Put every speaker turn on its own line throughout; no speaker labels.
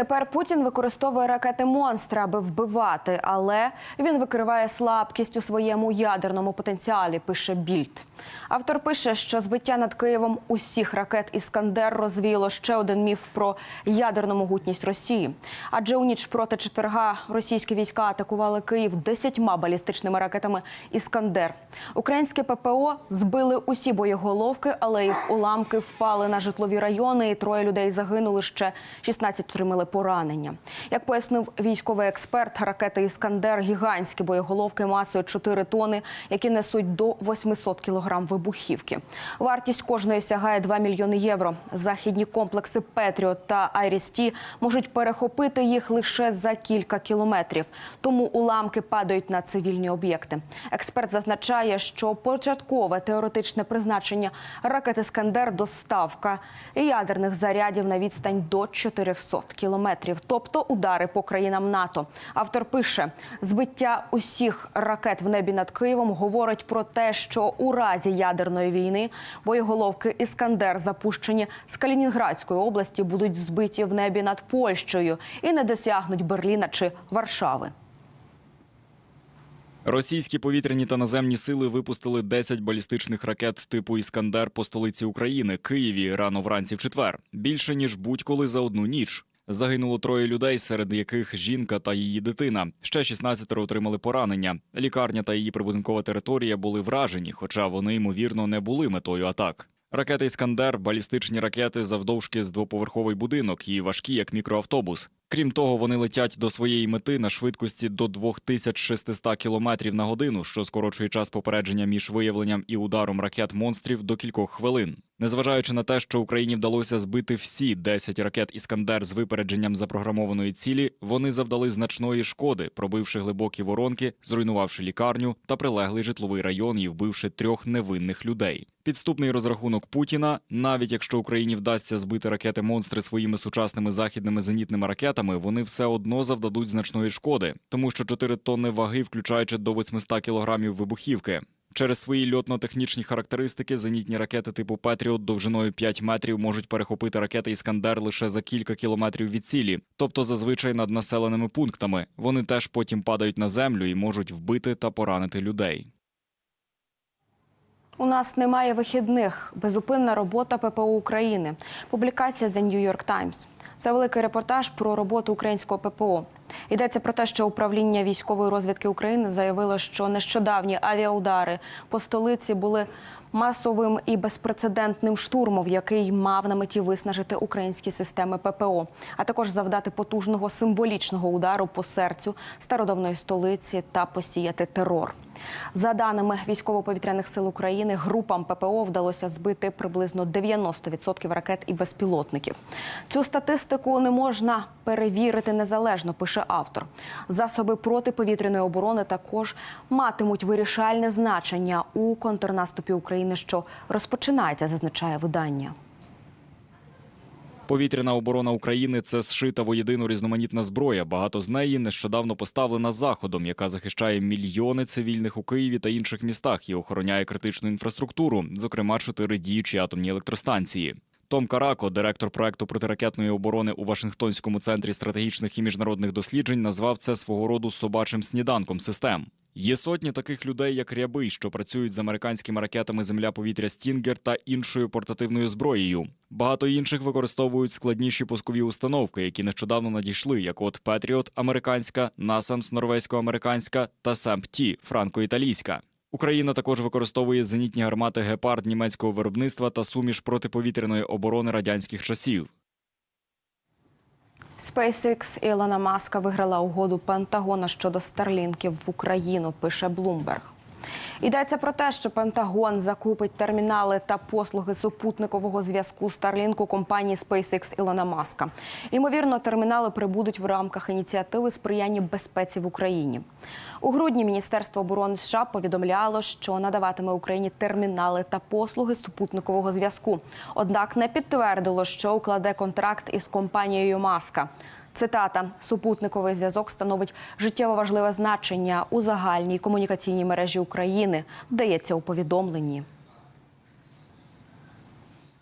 Тепер Путін використовує ракети монстра, аби вбивати, але він викриває слабкість у своєму ядерному потенціалі. Пише Більд. Автор пише, що збиття над Києвом усіх ракет Іскандер розвіяло ще один міф про ядерну могутність Росії. Адже у ніч проти четверга російські війська атакували Київ десятьма балістичними ракетами Іскандер. Українське ППО збили усі боєголовки, але їх уламки впали на житлові райони, і троє людей загинули. Ще 16 отримали поранення. Як пояснив військовий експерт, ракети Іскандер гігантські боєголовки масою 4 тони, які несуть до 800 кілограм вибухівки. Вартість кожної сягає 2 мільйони євро. Західні комплекси Петріот та Айрісті можуть перехопити їх лише за кілька кілометрів. Тому уламки падають на цивільні об'єкти. Експерт зазначає, що початкове теоретичне призначення ракет Іскандер доставка ядерних зарядів на відстань до 400 кілометрів, тобто удари по країнам НАТО. Автор пише: збиття усіх ракет в небі над Києвом говорить про те, що у разі ядерної війни боєголовки Іскандер, запущені з Калінінградської області, будуть збиті в небі над Польщею і не досягнуть Берліна чи Варшави.
Російські повітряні та наземні сили випустили 10 балістичних ракет типу Іскандер по столиці України Києві рано вранці в четвер. Більше ніж будь-коли за одну ніч. Загинуло троє людей, серед яких жінка та її дитина. Ще 16 отримали поранення. Лікарня та її прибудинкова територія були вражені, хоча вони ймовірно не були метою атак. Ракети Іскандер балістичні ракети завдовжки з двоповерховий будинок і важкі як мікроавтобус. Крім того, вони летять до своєї мети на швидкості до 2600 км на годину, що скорочує час попередження між виявленням і ударом ракет монстрів до кількох хвилин. Незважаючи на те, що Україні вдалося збити всі 10 ракет Іскандер з випередженням запрограмованої цілі, вони завдали значної шкоди, пробивши глибокі воронки, зруйнувавши лікарню та прилеглий житловий район і вбивши трьох невинних людей. Підступний розрахунок Путіна, навіть якщо Україні вдасться збити ракети монстри своїми сучасними західними зенітними ракетами, вони все одно завдадуть значної шкоди, тому що 4 тонни ваги, включаючи до 800 кілограмів вибухівки. Через свої льотно-технічні характеристики зенітні ракети типу Петріот довжиною 5 метрів можуть перехопити ракети Іскандер лише за кілька кілометрів від цілі, тобто зазвичай над населеними пунктами. Вони теж потім падають на землю і можуть вбити та поранити людей.
У нас немає вихідних. Безупинна робота ППО України. Публікація The New York Times. Це великий репортаж про роботу українського ППО. Йдеться про те, що управління військової розвідки України заявило, що нещодавні авіаудари по столиці були масовим і безпрецедентним штурмом, який мав на меті виснажити українські системи ППО, а також завдати потужного символічного удару по серцю стародавної столиці та посіяти терор. За даними військово-повітряних сил України, групам ППО вдалося збити приблизно 90% ракет і безпілотників. Цю статистику не можна перевірити незалежно, пише автор. Засоби протиповітряної оборони також матимуть вирішальне значення у контрнаступі України, що розпочинається, зазначає видання.
Повітряна оборона України це зшита воєдину різноманітна зброя. Багато з неї нещодавно поставлена заходом, яка захищає мільйони цивільних у Києві та інших містах і охороняє критичну інфраструктуру, зокрема чотири діючі атомні електростанції. Том Карако, директор проекту протиракетної оборони у Вашингтонському центрі стратегічних і міжнародних досліджень, назвав це свого роду собачим сніданком систем. Є сотні таких людей, як Рябий, що працюють з американськими ракетами земля-повітря Стінгер та іншою портативною зброєю. Багато інших використовують складніші пускові установки, які нещодавно надійшли, як от Петріот американська, Насамс норвезько-американська та СЕМП-Ті франко-італійська. Україна також використовує зенітні гармати гепард німецького виробництва та суміш протиповітряної оборони радянських часів.
SpaceX Ілона Маска виграла угоду Пентагона щодо старлінків в Україну. Пише Bloomberg. Йдеться про те, що Пентагон закупить термінали та послуги супутникового зв'язку Starlink у компанії SpaceX Ілона Маска. Ймовірно, термінали прибудуть в рамках ініціативи сприяння безпеці в Україні. У грудні Міністерство оборони США повідомляло, що надаватиме Україні термінали та послуги супутникового зв'язку. Однак не підтвердило, що укладе контракт із компанією Маска. Цитата: супутниковий зв'язок становить життєво важливе значення у загальній комунікаційній мережі України. Вдається у повідомленні.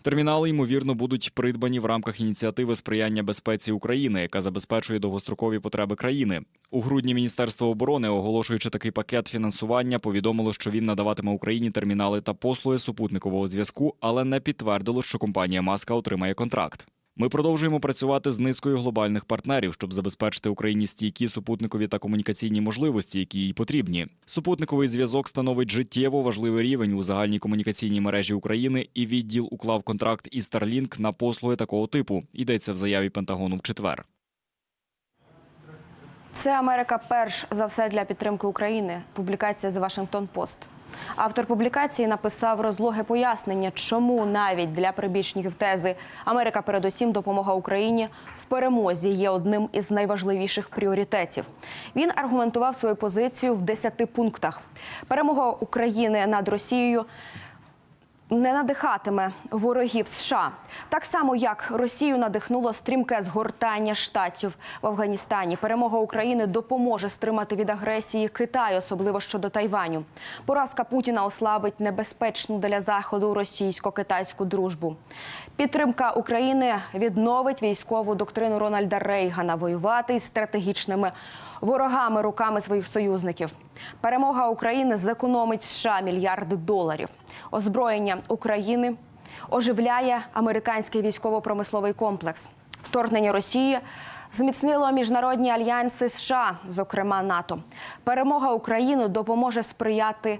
Термінали ймовірно будуть придбані в рамках ініціативи сприяння безпеці України, яка забезпечує довгострокові потреби країни. У грудні Міністерство оборони, оголошуючи такий пакет фінансування, повідомило, що він надаватиме Україні термінали та послуги супутникового зв'язку, але не підтвердило, що компанія Маска отримає контракт. Ми продовжуємо працювати з низкою глобальних партнерів, щоб забезпечити Україні стійкі супутникові та комунікаційні можливості, які їй потрібні. Супутниковий зв'язок становить життєво важливий рівень у загальній комунікаційній мережі України, і відділ уклав контракт із Starlink на послуги такого типу. Йдеться в заяві Пентагону в четвер.
Це Америка перш за все для підтримки України. Публікація з Вашингтон Пост. Автор публікації написав розлоге пояснення, чому навіть для прибічників тези Америка, передусім, допомога Україні в перемозі є одним із найважливіших пріоритетів. Він аргументував свою позицію в 10 пунктах. Перемога України над Росією не надихатиме ворогів США, так само як Росію надихнуло стрімке згортання штатів в Афганістані. Перемога України допоможе стримати від агресії Китай, особливо щодо Тайваню. Поразка Путіна ослабить небезпечну для заходу російсько-китайську дружбу. Підтримка України відновить військову доктрину Рональда Рейгана воювати із стратегічними ворогами руками своїх союзників. Перемога України зекономить США мільярди доларів. Озброєння України оживляє американський військово-промисловий комплекс. Вторгнення Росії зміцнило міжнародні альянси США, зокрема НАТО. Перемога України допоможе сприяти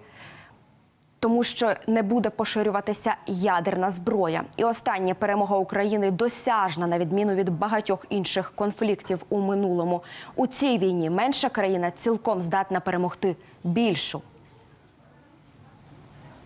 тому що не буде поширюватися ядерна зброя. І остання перемога України досяжна на відміну від багатьох інших конфліктів у минулому. У цій війні менша країна цілком здатна перемогти більшу.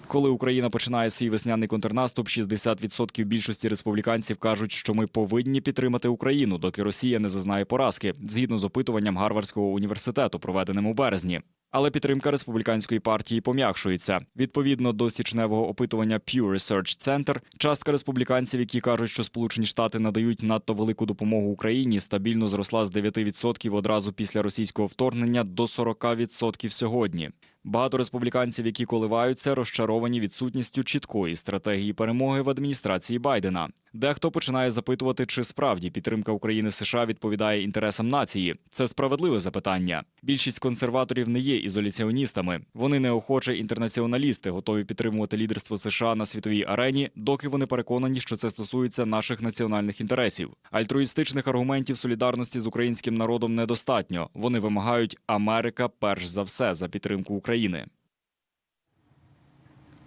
Коли Україна починає свій весняний контрнаступ, 60% більшості республіканців кажуть, що ми повинні підтримати Україну, доки Росія не зазнає поразки, згідно з опитуванням Гарвардського університету, проведеним у березні. Але підтримка республіканської партії пом'якшується. Відповідно до січневого опитування Pew Research Center, частка республіканців, які кажуть, що Сполучені Штати надають надто велику допомогу Україні, стабільно зросла з 9% одразу після російського вторгнення до 40% сьогодні. Багато республіканців, які коливаються, розчаровані відсутністю чіткої стратегії перемоги в адміністрації Байдена. Дехто починає запитувати, чи справді підтримка України США відповідає інтересам нації. Це справедливе запитання. Більшість консерваторів не є ізоляціоністами. Вони неохоче інтернаціоналісти, готові підтримувати лідерство США на світовій арені, доки вони переконані, що це стосується наших національних інтересів. Альтруїстичних аргументів солідарності з українським народом недостатньо. Вони вимагають Америка перш за все за підтримку України.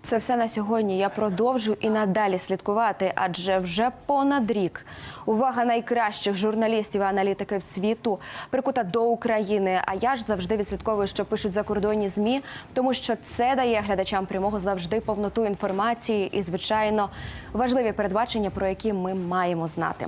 Це все на сьогодні. Я продовжу і надалі слідкувати, адже вже понад рік увага найкращих журналістів і аналітиків світу прикута до України. А я ж завжди відслідковую, що пишуть закордонні змі, тому що це дає глядачам прямого завжди повноту інформації і, звичайно, важливі передбачення, про які ми маємо знати.